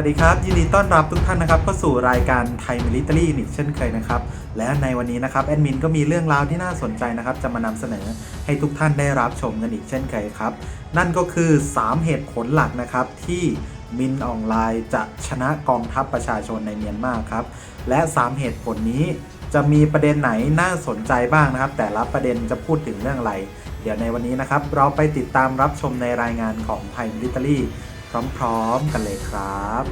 วัสดีครับ ยินดีต้อนรับทุกท่านนะครับเข้าสู่รายการไทยมิลิเต a รี่อีกเช่นเคยนะครับ และในวันนี้นะครับแอดมินก็มีเรื่องราวที่น่าสนใจนะครับ จะมานำเสนอให้ทุกท่านได้รับชมกันอีกเช่นเคยครับ นั่นก็คือ 3 เหตุผลหลักนะครับที่มินออนไลน์จะชนะกองทัพประชาชนในเมียนมาครับ และ 3 เหตุผลนี้จะมีประเด็นไหนน่าสนใจบ้างนะครับ แต่ละประเด็นจะพูดถึงเรื่องอะไร เดี๋ยวในวันนี้นะครับ เราไปติดตามรับชมในรายงานของไทยมิลิเต a รี่ พร้อมๆกันเลยครับ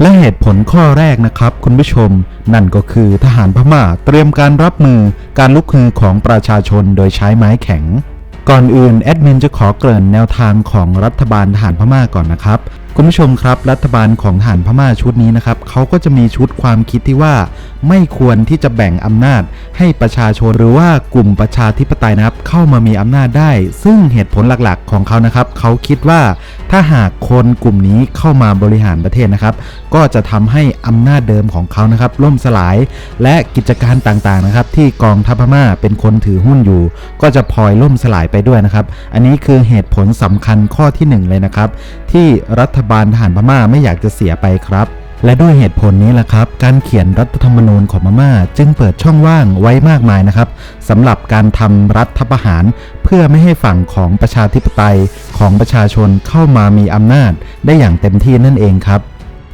และเหตุผลข้อแรกนะครับคุณผู้ชม นั่นก็คือทหารพม่าเตรียมการรับมือการลุกฮือของประชาชนโดยใช้ไม้แข็ง ก่อนอื่นแอดมินจะขอเกริ่นแนวทางของรัฐบาลทหารพม่าก่อนนะครับ คุณผู้ชมครับ รัฐบาลของทหารพม่าชุดนี้นะครับเขาก็จะมีชุดความคิดที่ว่า ไม่ควรที่จะแบ่งอำนาจ ให้ประชาชนหรือว่ากลุ่มประชาธิปไตยนะครับ เข้ามามีอำนาจได้ ซึ่งเหตุผลหลักๆ ของเขานะครับเขาคิดว่าถ้าหากคนกลุ่มนี้เข้ามาบริหารประเทศนะครับ ก็จะทำให้อำนาจเดิมของเขานะครับ ล่มสลายและกิจการต่างๆนะครับ ที่กองทัพพม่าเป็นคนถือหุ้นอยู่ ก็จะพลอยล่มสลายไปด้วยนะครับ อันนี้คือเหตุผลสำคัญข้อที่หนึ่งเลยนะครับ ที่รัฐบาลทหารพม่าไม่อยากจะเสียไปครับ และด้วยเหตุผลนี้แหละครับ การเขียนรัฐธรรมนูญของพม่าจึงเปิดช่องว่างไว้มากมายนะครับสำหรับการทำรัฐประหาร เพื่อไม่ให้ฝั่งของประชาธิปไตยของประชาชนเข้ามามีอำนาจได้อย่างเต็มที่นั่นเองครับ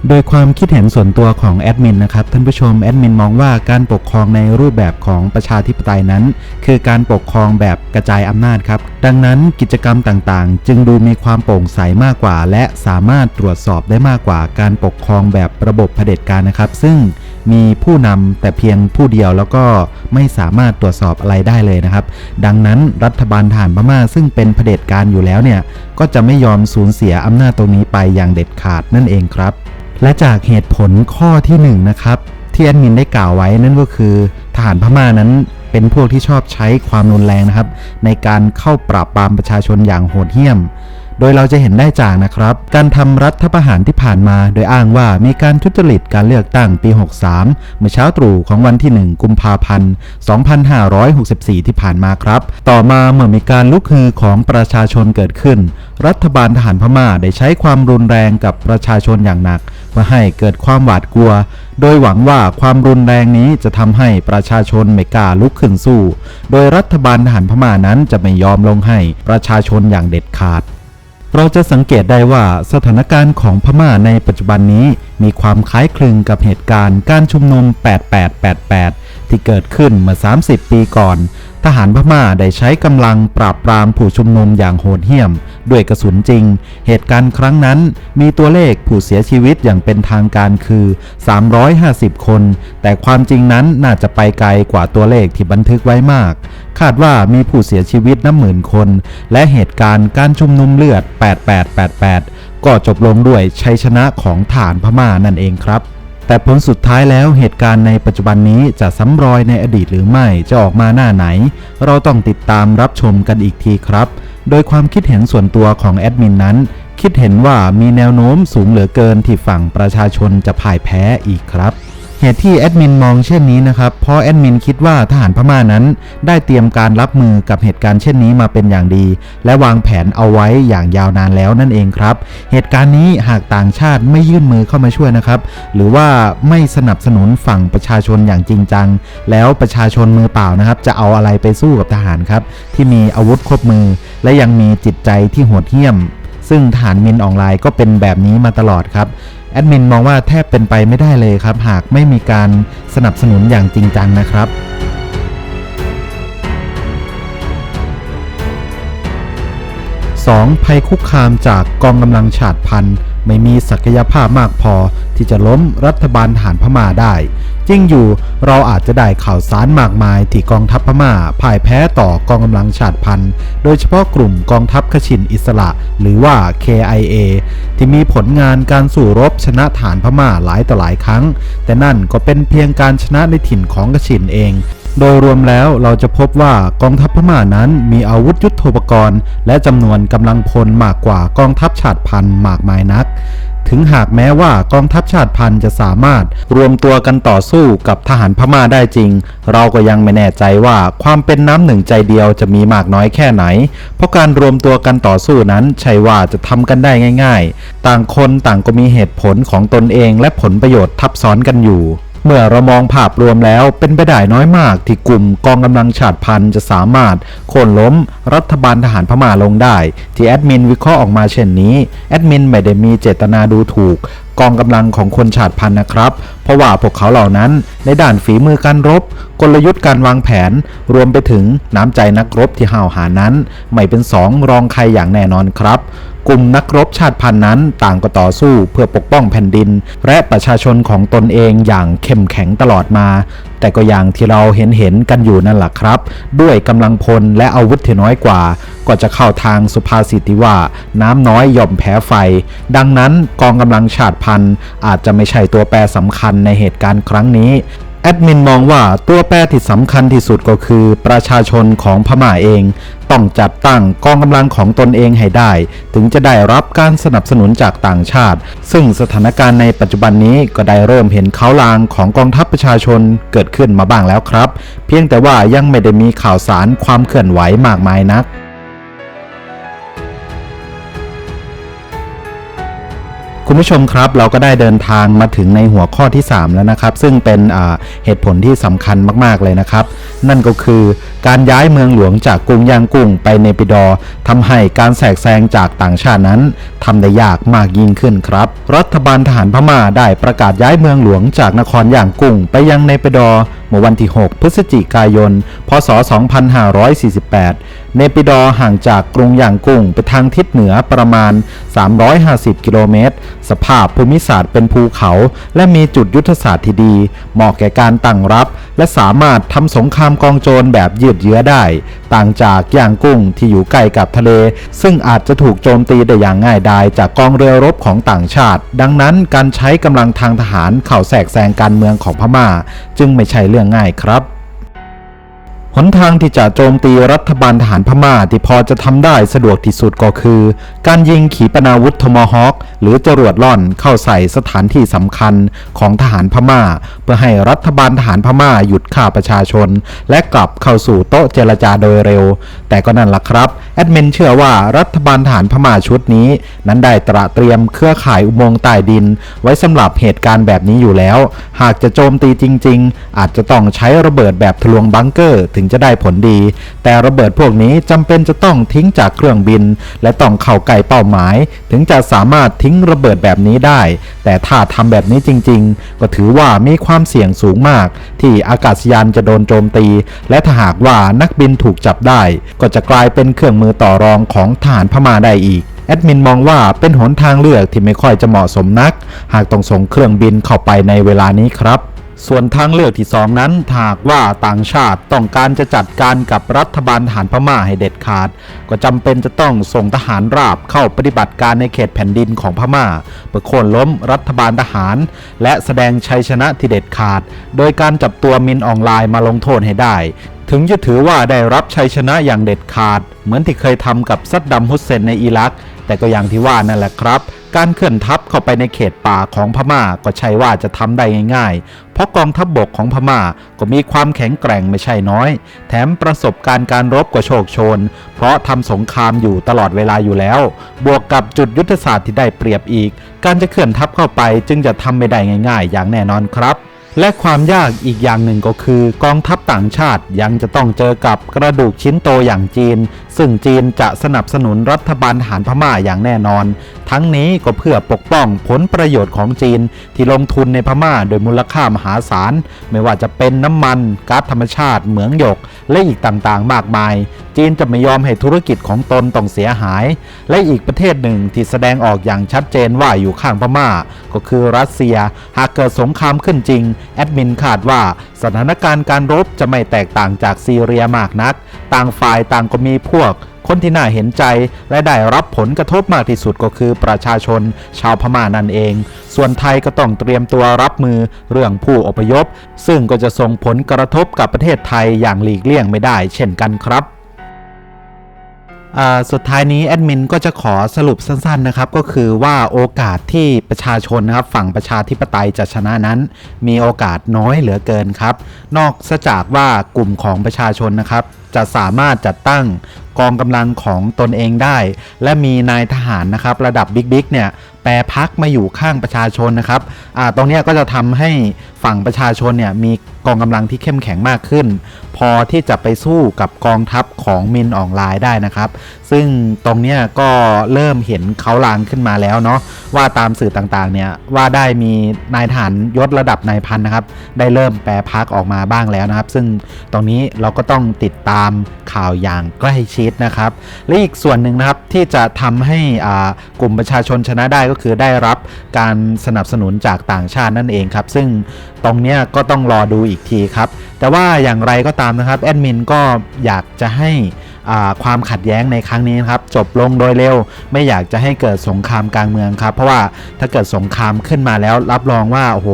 โดยความคิดเห็นส่วนตัวของแอดมินนะครับท่านผู้ชมแอดมินมองว่าการปกครองในรูปแบบของประชาธิปไตยนั้น คือการปกครองแบบกระจายอำนาจครับ ดังนั้นกิจกรรมต่างๆ จึงดูมีความโปร่งใสมากกว่า และสามารถตรวจสอบได้มากกว่า การปกครองแบบระบบเผด็จการนะครับ ซึ่งมีผู้นำแต่เพียงผู้เดียวแล้วก็ไม่สามารถตรวจสอบอะไรได้เลยนะครับ ดังนั้นรัฐบาลทหารพม่าซึ่งเป็นเผด็จการอยู่แล้วเนี่ยก็จะไม่ยอมสูญเสียอำนาจตรงนี้ไปอย่างเด็ดขาดนั่นเองครับ และจากเหตุผลข้อที่1นงนะครับที่แอดมินได้กล่าวไว้นั่นก็คือทหารพม่านั้นเป็นพวกที่ชอบใช้ความรุนแรงนะครับ ในการเข้าปราบปรามประชาชนอย่างโหดเหี้ยม โดยเราจะเห็นได้จากนะครับ การทำรัฐประหารที่ผ่านมา โดยอ้างว่ามีการทุจริตการเลือกตั้งปี 63 เมื่อเช้าตรู่ของวันที่ 1 กุมภาพันธ์ 2564 ที่ผ่านมาครับ ต่อมาเมื่อมีการลุกฮือของประชาชนเกิดขึ้น รัฐบาลทหารพม่าได้ใช้ความรุนแรงกับประชาชนอย่างหนักเพื่อให้เกิดความหวาดกลัว โดยหวังว่าความรุนแรงนี้จะทำให้ประชาชนไม่กล้าลุกขึ้นสู้ โดยรัฐบาลทหารพม่านั้นจะไม่ยอมลงให้ประชาชนอย่างเด็ดขาด เราจะสังเกตได้ว่าสถานการณ์ของพม่าในปัจจุบันนี้มีความคล้ายคลึงกับเหตุการณ์การชุมนุม 8888 ที่เกิดขึ้นเมื่อ 30 ปีก่อน ทหารพม่าได้ใช้กำลังปราบปรามผู้ชุมนุมอย่างโหดเหี้ยม ด้วยกระสุนจริง เหตุการณ์ครั้งนั้นมีตัวเลขผู้เสียชีวิตอย่างเป็นทางการคือ 350 คน แต่ความจริงนั้นน่าจะไปไกลกว่าตัวเลขที่บันทึกไว้มาก คาดว่ามีผู้เสียชีวิตนับหมื่นคน และเหตุการณ์การชุมนุมเลือด 8888 ก็จบลงด้วยชัยชนะของฐานพม่านั่นเองครับ แต่ผลสุดท้ายแล้วเหตุการณ์ในปัจจุบันนี้จะซ้ำรอยในอดีตหรือไม่จะออกมาหน้าไหน เราต้องติดตามรับชมกันอีกทีครับ โดยความคิดเห็นส่วนตัวของแอดมินนั้น คิดเห็นว่ามีแนวโน้มสูงเหลือเกินที่ฝั่งประชาชนจะพ่ายแพ้อีกครับ เหตุที่แอดมินมองเช่นนี้นะครับ เพราะแอดมินคิดว่าทหารพม่านั้น ได้เตรียมการรับมือกับเหตุการณ์เช่นนี้มาเป็นอย่างดี และวางแผนเอาไว้อย่างยาวนานแล้วนั่นเองครับ เหตุการณ์นี้หากต่างชาติไม่ยื่นมือเข้ามาช่วยนะครับ หรือว่าไม่สนับสนุนฝั่งประชาชนอย่างจริงจัง แล้วประชาชนมือเปล่านะครับ จะเอาอะไรไปสู้กับทหารครับ ที่มีอาวุธครบมือ และยังมีจิตใจที่โหดเหี้ยมซึ่งฐานมินออนไลน์ก็เป็นแบบนี้มาตลอดครับ แอดมินมองว่าแทบเป็นไปไม่ได้เลยครับ หากไม่มีการสนับสนุนอย่างจริงจังนะครับ 2. ภัยคุกคามจากกองกำลังฉาดพันธุ์ ไม่มีศักยภาพมากพอที่จะล้มรัฐบาลฐานพม่าได้จริงอยู่เราอาจจะได้ข่าวสารมากมายที่กองทัพพม่าพ่ายแพ้ต่อกองกำลังฉาดพันธุ์ โดยเฉพาะกลุ่มกองทัพขชินอิสระ หรือว่า KIA ที่มีผลงานการสู่รบชนะฐานพม่าหลายต่อหลายครั้ง แต่นั่นก็เป็นเพียงการชนะในถิ่นของขชินเอง โดยรวมแล้วเราจะพบว่ากองทัพพม่านั้นมีอาวุธยุทโธปกรณ์ และจำนวนกำลังพลมากกว่ากองทัพฉาดพันธุ์มากมายนัก ถึงหากแม้ว่ากองทัพชาติพันธุ์จะสามารถรวมตัวกันต่อสู้กับทหารพม่าได้จริง เราก็ยังไม่แน่ใจว่าความเป็นน้ำหนึ่งใจเดียวจะมีมากน้อยแค่ไหน เพราะการรวมตัวกันต่อสู้นั้นใช่ว่าจะทำกันได้ง่าย ๆ ต่างคนต่างก็มีเหตุผลของตนเองและผลประโยชน์ทับซ้อนกันอยู่ เมื่อเรามองภาพรวมแล้วเป็นไปได้น้อยมากที่กลุ่มกองกำลังชาติพันธุ์จะสามารถโค่นล้มรัฐบาลทหารพม่าลงได้ ที่แอดมินวิเคราะห์ออกมาเช่นนี้แอดมินไม่ได้มีเจตนาดูถูกกองกำลังของคนชาติพันธุ์นะครับ เพราะว่าพวกเขาเหล่านั้นในด้านฝีมือการรบ กลยุทธ์การวางแผน รวมไปถึงน้ำใจนักรบที่ห้าวหานั้น ไม่เป็นสองรองใครอย่างแน่นอนครับ กลุ่มนักรบชาติพันธุ์นั้นต่างก็ต่อสู้เพื่อปกป้องแผ่นดิน และประชาชนของตนเองอย่างเข้มแข็งตลอดมา แต่ก็อย่างที่เราเห็นเห็นกันอยู่นั่นแหละครับ ด้วยกำลังพลและอาวุธที่น้อยกว่า ก็จะเข้าทางสุภาษิตที่ว่า น้ำน้อยย่อมแพ้ไฟ ดังนั้นกองกำลังชาติพันธุ์อาจจะไม่ใช่ตัวแปรสำคัญในเหตุการณ์ครั้งนี้ แอดมินมองว่าตัวแปรที่สำคัญที่สุดก็คือประชาชนของพม่าเอง ต้องจัดตั้งกองกำลังของตนเองให้ได้ ถึงจะได้รับการสนับสนุนจากต่างชาติ ซึ่งสถานการณ์ในปัจจุบันนี้ก็ได้เริ่มเห็นเขาลางของกองทัพประชาชนเกิดขึ้นมาบ้างแล้วครับ เพียงแต่ว่ายังไม่ได้มีข่าวสารความเคลื่อนไหวมากมายนัก คุณผู้ชมครับเราก็ได้เดินทางมาถึงในหัวข้อที่ 3 แล้วนะครับ ซึ่งเป็นเหตุผลที่สำคัญมากๆเลยนะครับ นั่นก็คือการย้ายเมืองหลวงจากกรุงย่างกุ้งไปเนปิดอร์ทำให้การแทรกแซงจากต่างชาตินั้นทำได้ยากมากยิ่งขึ้นครับ รัฐบาลทหารพม่าได้ประกาศย้ายเมืองหลวงจากนครย่างกุ้งไปยังเนปิดอเมื่อวันที่ 6 พฤศจิกายน พศ 2548 เนปิดอห่างจากกรุงย่างกุ้งไปทางทิศเหนือประมาณ 350 กิโลเมตร สภาพภูมิศาสตร์เป็นภูเขา และมีจุดยุทธศาสตร์ที่ดี เหมาะแก่การตั้งรับ และสามารถทำสงครามกองโจรแบบยืดเยื้อได้ ต่างจากย่างกุ้งที่อยู่ใกล้กับทะเล ซึ่งอาจจะถูกโจมตีได้อย่างง่ายดายจากกองเรือรบของต่างชาติ ดังนั้นการใช้กำลังทางทหารเข้าแทรกแซงการเมืองของพม่า จึงไม่ใช่เรื่องง่ายครับ หนทางที่จะโจมตีรัฐบาลทหารพม่าที่พอจะทำได้สะดวกที่สุดก็คือ การยิงขีปนาวุธโทมฮอคหรือจรวดล่อนเข้าใส่สถานที่สำคัญของทหารพม่า เพื่อให้รัฐบาลทหารพม่าหยุดฆ่าประชาชน และกลับเข้าสู่โต๊ะเจรจาโดยเร็ว แต่ก็นั่นล่ะครับ แอดมินเชื่อว่ารัฐบาลทหารพม่าชุดนี้ นั้นได้ตระเตรียมเครือข่ายอุโมงค์ใต้ดิน ไว้สำหรับเหตุการณ์แบบนี้อยู่แล้ว หากจะโจมตีจริง ๆ อาจจะต้องใช้ระเบิดแบบทะลวงบังเกอร์ถึงจะได้ผลดี แต่ระเบิดพวกนี้จำเป็นจะต้องทิ้งจากเครื่องบิน และต้องเข้าใกล้เป้าหมาย ถึงจะสามารถทิ้งระเบิดแบบนี้ได้ แต่ถ้าทำแบบนี้จริง ๆ ก็ถือว่ามีความเสี่ยงสูงมาก ที่อากาศยานจะโดนโจมตี และถ้าหากว่านักบินถูกจับได้ ก็จะกลายเป็นเครื่องมือต่อรองของทหารพม่าได้อีกแอดมินมองว่าเป็นหนทางเลือกที่ไม่ค่อยจะเหมาะสมนัก หากต้องส่งเครื่องบินเข้าไปในเวลานี้ครับ ส่วนทางเลือกที่สองนั้นหากว่าต่างชาติต้องการจะจัดการกับรัฐบาลทหารพม่าให้เด็ดขาด ก็จำเป็นจะต้องส่งทหารราบเข้าปฏิบัติการในเขตแผ่นดินของพม่าเพื่อโค่นล้มรัฐบาลทหาร และแสดงชัยชนะที่เด็ดขาด โดยการจับตัวมินออนไลน์มาลงโทษให้ได้ ถึงจะถือว่าได้รับชัยชนะอย่างเด็ดขาด เหมือนที่เคยทำกับซัดดัมฮุสเซนในอิรัก แต่ก็อย่างที่ว่านั่นแหละครับ การเคลื่อนทัพเข้าไปในเขตป่าของพม่าก็ใช่ว่าจะทำได้ง่าย ๆ เพราะกองทัพบบกของพม่าก็มีความแข็งแกร่งไม่ใช่น้อย แถมประสบการณ์การรบก็โชคโชน เพราะทำสงครามอยู่ตลอดเวลาอยู่แล้ว บวกกับจุดยุทธศาสตร์ที่ได้เปรียบอีก การจะเคลื่อนทัพเข้าไปจึงจะทำไม่ได้ง่าย ๆ อย่างแน่นอนครับ และความยากอีกอย่างหนึ่งก็คือกองทัพต่างชาติยังจะต้องเจอกับกระดูกชิ้นโตอย่างจีน ซึ่งจีนจะสนับสนุนรัฐบาลทหารพม่าอย่างแน่นอน ทั้งนี้ก็เพื่อปกป้องผลประโยชน์ของจีน ที่ลงทุนในพม่าโดยมูลค่ามหาศาล ไม่ว่าจะเป็นน้ำมันก๊าซธรรมชาติเหมืองหยก และอีกต่างๆ มากมาย จีนจะไม่ยอมให้ธุรกิจของตนต้องเสียหาย และอีกประเทศหนึ่งที่แสดงออกอย่างชัดเจนว่าอยู่ข้างพม่า ก็คือรัสเซีย หากเกิดสงครามขึ้นจริง แอดมินคาดว่าสถานการณ์การรบจะไม่แตกต่างจากซีเรียมากนัก ต่างฝ่ายต่างก็มีพวกคนที่น่าเห็นใจและได้รับผลกระทบมากที่สุดก็คือประชาชน ชาวพม่านั่นเอง ส่วนไทยก็ต้องเตรียมตัวรับมือเรื่องผู้อพยพ ซึ่งก็จะส่งผลกระทบกับประเทศไทยอย่างหลีกเลี่ยงไม่ได้เช่นกันครับ สุดท้ายนี้แอดมินก็จะขอสรุปสั้นๆนะครับ ก็คือว่าโอกาสที่ประชาชนนะครับฝั่งประชาธิปไตยจะชนะนั้น มีโอกาสน้อยเหลือเกินครับ นอกจากว่ากลุ่มของประชาชนนะครับ จะสามารถจัดตั้งกองกำลังของตนเองได้ และมีนายทหารนะครับ ระดับบิ๊กๆเนี่ยแปรพักมาอยู่ข้างประชาชนนะครับ อ่า ตรงนี้ก็จะทำให้ ฝั่งประชาชนเนี่ยมีกองกำลังที่เข้มแข็งมากขึ้น พอที่จะไปสู้กับกองทัพของมินออนไลน์ได้นะครับ ซึ่งตรงเนี้ยก็เริ่มเห็นเขาลางขึ้นมาแล้วเนาะว่าตามสื่อต่างๆเนี่ยว่าได้มีนายทหารยศระดับนายพันนะครับได้เริ่มแปรพักออกมาบ้างแล้วนะครับ ซึ่งตรงนี้เราก็ต้องติดตามข่าวอย่างใกล้ชิดนะครับ และอีกส่วนหนึ่งนะครับที่จะทำให้อ่ากลุ่มประชาชนชนะได้ก็คือได้รับการสนับสนุนจากต่างชาตินั่นเองครับ ซึ่ง ตรงนี้ก็ต้องรอดูอีกทีครับ แต่ว่าอย่างไรก็ตามนะครับแอดมินก็อยากจะให้ความขัดแย้งในครั้งนี้นะครับจบลงโดยเร็ว ไม่อยากจะให้เกิดสงครามกลางเมืองครับ เพราะว่าถ้าเกิดสงครามขึ้นมาแล้วรับรองว่าโอ้โห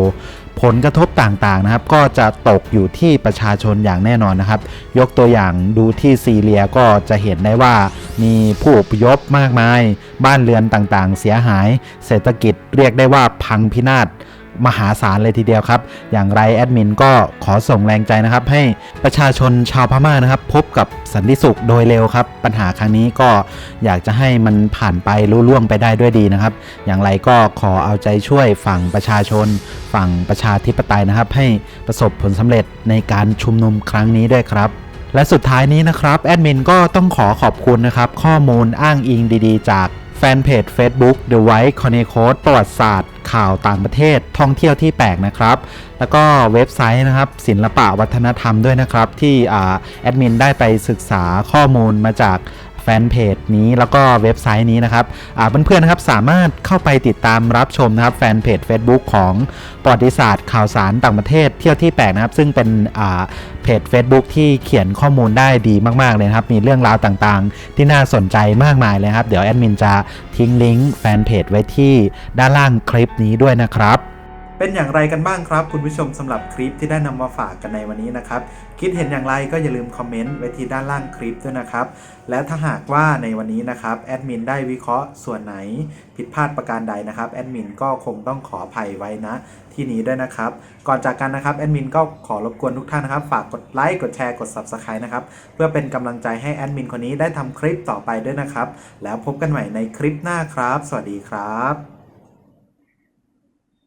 ผลกระทบต่างๆนะครับ ก็จะตกอยู่ที่ประชาชนอย่างแน่นอนนะครับ ยกตัวอย่างดูที่ซีเรียก็จะเห็นได้ว่ามีผู้อพยพมากมาย บ้านเรือนต่างๆ เสียหาย เศรษฐกิจเรียกได้ว่าพังพินาศ มหาศาลเลยทีเดียวครับ อย่างไรแอดมินก็ขอส่งแรงใจนะครับ ให้ประชาชนชาวพม่านะครับ พบกับสันติสุขโดยเร็วครับ ปัญหาครั้งนี้ก็อยากจะให้มันผ่านไปรุ่ล่วงไปได้ด้วยดีนะครับ อย่างไรก็ขอเอาใจช่วยฝั่งประชาชน ฝั่งประชาธิปไตยนะครับ ให้ประสบผลสำเร็จในการชุมนุมครั้งนี้ด้วยครับและสุดท้ายนี้นะครับแอดมินก็ต้องขอขอบคุณนะครับ ข้อมูลอ้างอิงดี ๆ จาก แฟนเพจ Facebook The White c o n e c o d ประวัติศาสตร์ ข่าวต่างประเทศท่องเที่ยวที่แปลกนะครับ แล้วก็เว็บไซต์นะครับ ศิลปะวัฒนธรรมด้วยนะครับ ที่อ่าแอดมินได้ไปศึกษาข้อมูลมาจาก แฟนเพจนี้แล้วก็เว็บไซต์นี้นะครับอาเพื่อนๆนะครับสามารถเข้าไปติดตามรับชมนะครับแฟนเพจ Facebook ของประวัติศาสตร์ข่าวสารต่างประเทศเที่ยวที่แปลกนะครับ ซึ่งเป็นอาเพจ Facebook ที่เขียนข้อมูลได้ดีมากๆเลยครับ มีเรื่องราวต่างๆ ที่น่าสนใจมากมายเลยครับ เดี๋ยวแอดมินจะทิ้งลิงก์แฟนเพจไว้ที่ด้านล่างคลิปนี้ด้วยนะครับ เป็นอย่างไรกันบ้างครับ คุณผู้ชมสำหรับคลิปที่ได้นำมาฝากกันในวันนี้นะครับ คิดเห็นอย่างไรก็อย่าลืมคอมเมนต์ไว้ที่ด้านล่างคลิปด้วยนะครับ และถ้าหากว่าในวันนี้นะครับแอดมินได้วิเคราะห์ส่วนไหนผิดพลาดประการใดนะครับแอดมินก็คงต้องขออภัยไว้นะที่นี้ด้วยนะครับ ก่อนจากกันนะครับแอดมินก็ขอรบกวนทุกท่านนะครับ ฝากกดไลค์กดแชร์กด Subscribe นะครับ เพื่อเป็นกำลังใจให้แอดมินคนนี้ได้ทำคลิปต่อไปด้วยนะครับ แล้วพบกันใหม่ในคลิปหน้าครับ สวัสดีครับ